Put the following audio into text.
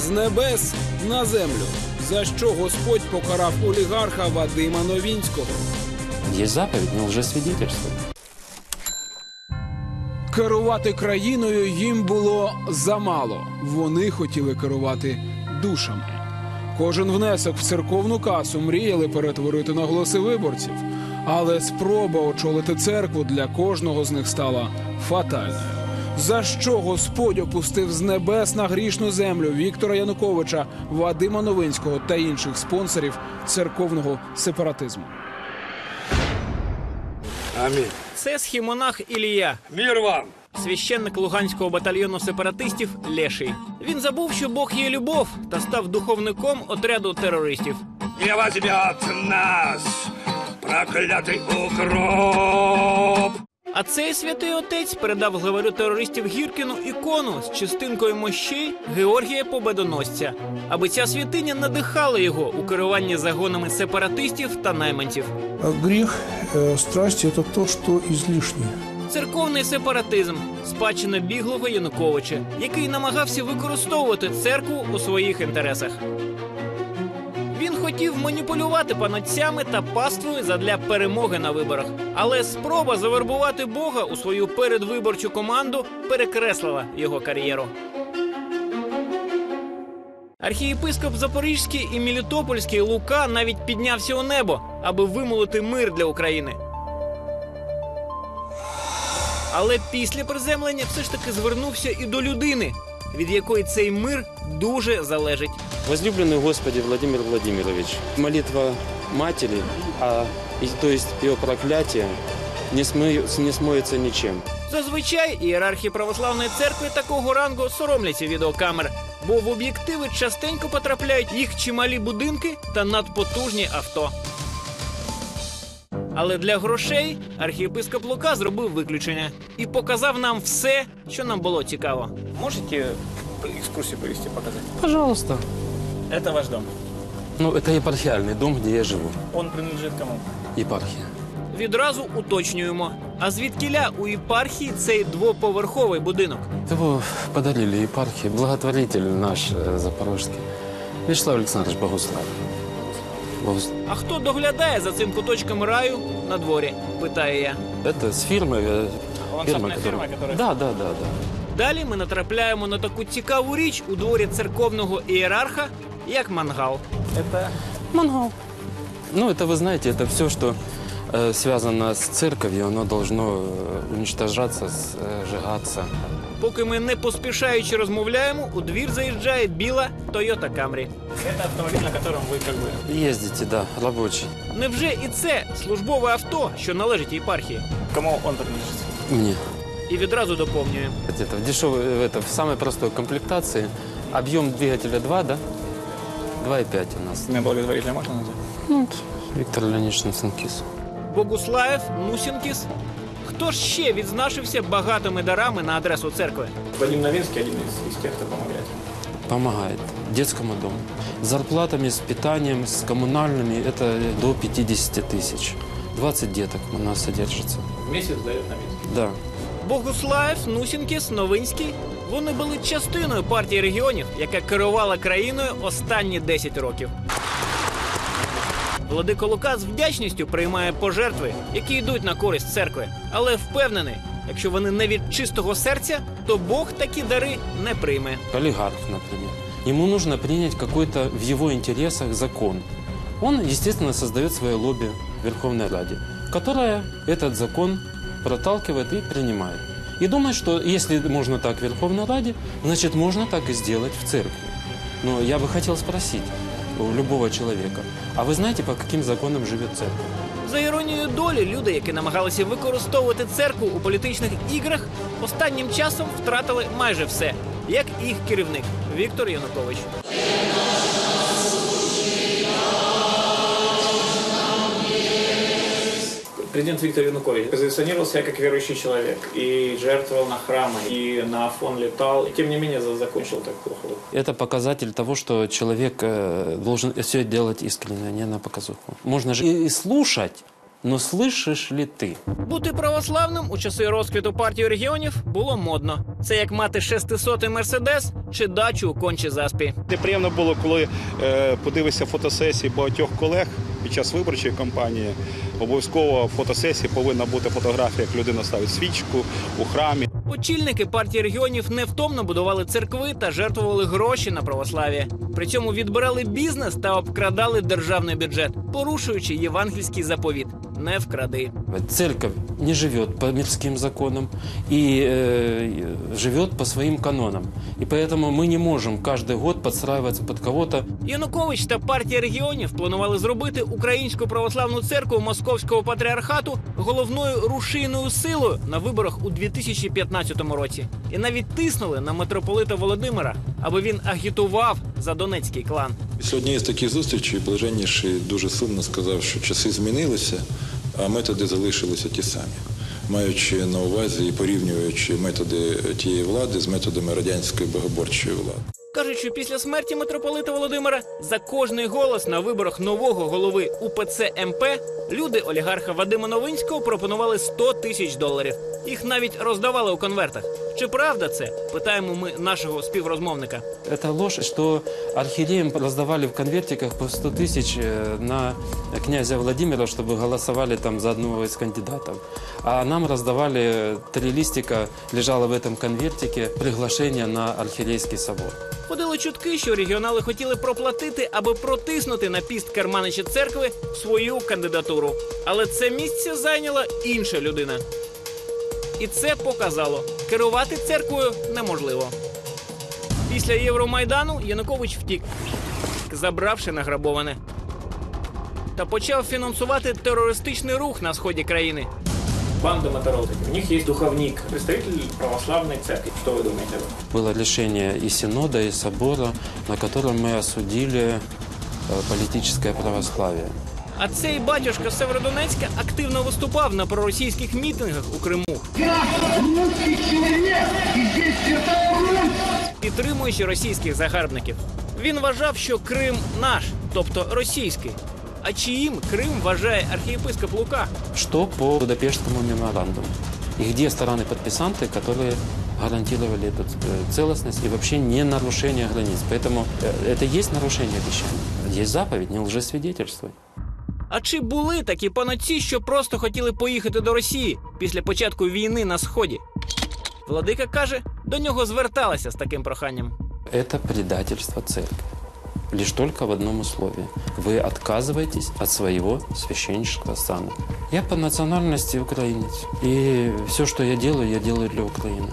з небес на землю. За що Господь покарав олігарха Вадима Новінського? Есть заповедь не лжесвидетельствовать. Керувати країною їм було замало. Вони хотіли керувати душами. Кожен внесок в церковну касу мріяли перетворити на голоси виборців. Але спроба очолити церкву для кожного з них стала фатальною. За що Господь опустив з небес на грішну землю Віктора Януковича, Вадима Новинського та інших спонсорів церковного сепаратизму? Амінь. Це схімонах Ілія, Мир вам! священник Луганського батальйону сепаратистів Леший. Він забув, що Бог є любов, та став духовником отряду терористів. Не возьмет нас, проклятый укроп! А цей святий отець передав главарю терористів Гіркіну ікону з частинкою мощей Георгія Победоносця, аби ця святиня надихала його у керуванні загонами сепаратистів та найманців. А Грех э, страсти – это то, что излишнее. Церковний сепаратизм спадщина біглого Януковича, який намагався використовувати церкву у своїх інтересах. Він хотів маніпулювати панотцями та паствою задля перемоги на виборах. Але спроба завербувати Бога у свою передвиборчу команду перекреслила його кар'єру. Архієпископ Запорізький і Мелітопольський Лука навіть піднявся у небо, аби вимолити мир для України. Але після приземлення все ж таки звернувся і до людини, від якої цей мир дуже залежить. Возлюбленный Господи Владимир Владимирович, молитва матери, а, и- то есть ее проклятие, не, смою- не смоется ничем. Зазвичай ієрархи православної церкви такого рангу соромляться відеокамер, бо в об'єктиви частенько потрапляють їх чималі будинки та надпотужні авто. Але для грошей архієпископ Лука зробив виключення і показав нам все, що нам було цікаво. Можете екскурсію провести, показати? Пожалуйста. Це ваш дом. Ну, это епархиальный дом, где я живу. Он принадлежить кому? Епархия. Відразу уточнюємо. А звідкіля у єпархії цей двоповерховий будинок? Его подарили епархии, благотворитель наш э, запорожский. Вячеслав Александрович Богуслав. Богус- А хто доглядає за цим куточком раю на дворі? питає я. Это с фирмы. э, фирма, которая... Да, да, да, да. Далі ми натрапляємо на таку цікаву річ у дворі церковного ієрарха, як мангал. Мангал. Ну, это вы знаете, это все, что э, связано с церковью, оно должно э, уничтожаться, с- э, сжигаться. Поки ми не поспішаючи розмовляємо, у двір заїжджає біла Toyota Camry. Це автомобіль, на якому ви як би. Ездите, да, рабочий. Невже і це службове авто, що належить єпархії? Кому он принадлежит? Мне. І відразу доповнює. Это в дешевой, э, это в самой простой комплектации. Объем двигателя 2, да? 2,5 у нас. Имя благотворителя можно назвать? Ну, вот, Виктор Леонидович Нацинкис. Богуслаєв, Нусінкіс. Хто ж ще відзначився багатими дарами на адресу церкви? Вадим Новинский, один из, из тех, кто помогает. Помогает детскому дому. С зарплатами, с питанием, с коммунальными это до 50 тысяч. 20 деток у нас содержится. В месяц дает на месяц. Да. Богуслаєв, Нусінкіс, Новинський. Вони були частиною партії регіонів, яка керувала країною останні 10 років. Владико Лука з вдячністю приймає пожертви, які йдуть на користь церкви, але впевнений, якщо вони не від чистого серця, то Бог такі дари не прийме. Олигарх, например. Ему нужно принять какой-то в его интересах закон. Он, естественно, создает свое лобби в Верховной Раде, которое этот закон проталкивает и принимает. И думает, что если можно так в Верховной Раде, значит, можно так и сделать в церкви. Но я бы хотел спросить у любого человека, а ви знаєте, по яким законам живе церква? За іронією долі, люди, які намагалися використовувати церкву у політичних іграх, останнім часом втратили майже все, як їх керівник Віктор Янукович. Президент Виктор Янукович позиционировал себя как верующий человек и жертвовал на храмы, и на Афон летал. И, тем не менее, за- закончил так плохо. Это показатель того, что человек э, должен все делать искренне, а не на показуху. Можно же и и слушать, Но слышишь ли ты? Бути православним у часи розквіту партії регіонів було модно. Це як мати 600-й мерседес чи дачу у кончі заспі. Неприємно було, коли е, подивишся фотосесії багатьох колег під час виборчої кампанії. Обов'язково в фотосесії повинна бути фотографія, як людина ставить свічку у храмі. Очільники партії регіонів невтомно будували церкви та жертвували гроші на православ'я. При цьому відбирали бізнес та обкрадали державний бюджет, порушуючи євангельський заповіт не вкради. Церковь не живет по мирским законам и э, живет по своим канонам. И поэтому мы не можем каждый год подстраиваться под кого-то. Янукович та партія регіонів планували зробити українську православну церкву московського патріархату головною рушійною силою на виборах у 2015 році. І навіть тиснули на митрополита Володимира, аби він агітував за донецький клан. Після однієї з таких зустрічей блаженніший дуже сумно сказав, що часи змінилися, а методи залишилися ті самі. Маючи на увазі і порівнюючи методи тієї влади з методами радянської богоборчої влади. Кажуть, що після смерті митрополита Володимира за кожний голос на виборах нового голови УПЦ МП люди олігарха Вадима Новинського пропонували 100 тисяч доларів. Їх навіть роздавали у конвертах. Чи правда це? Питаємо ми нашого співрозмовника. Это ложь, что архиереям раздавали в конвертиках по 100 тысяч э, на князя Владимира, чтобы голосовали там за одного из кандидатов. А нам раздавали э, три листика, лежало в этом конвертике приглашение на архиерейский собор. Ходили чутки, що регіонали хотіли проплатити, аби протиснути на піст керманича церкви свою кандидатуру. Але це місце зайняла інша людина. І це показало, керувати церквою неможливо. Після Євромайдану Янукович втік, забравши награбоване. Та почав фінансувати терористичний рух на сході країни. Банда моторолтиков. У них есть духовник, представитель православной церкви. Что вы думаете об этом? Было решение и Синода, и Собора, на котором мы осудили э, политическое православие. А цей батюшка з Северодонецька активно виступав на проросійських мітингах у Криму. Підтримуючи російських загарбників. Він вважав, що Крим наш, тобто російський. А чиїм Крим вважає архієпископ Лука? Что по Будапештскому меморандуму? И где стороны-подписанты, которые гарантировали эту э, целостность и вообще не нарушение границ? Поэтому э, это есть нарушение обещаний. Есть заповедь, не лжесвидетельствуй. А чи були такі панотці, що просто хотіли поїхати до Росії після початку війни на сході? Владика каже, до нього зверталися з таким проханням. Это предательство церкви. Лишь только в одном условии. Вы отказываетесь от своего священнического сана. Я по национальности украинец. И все, что я делаю, я делаю для Украины.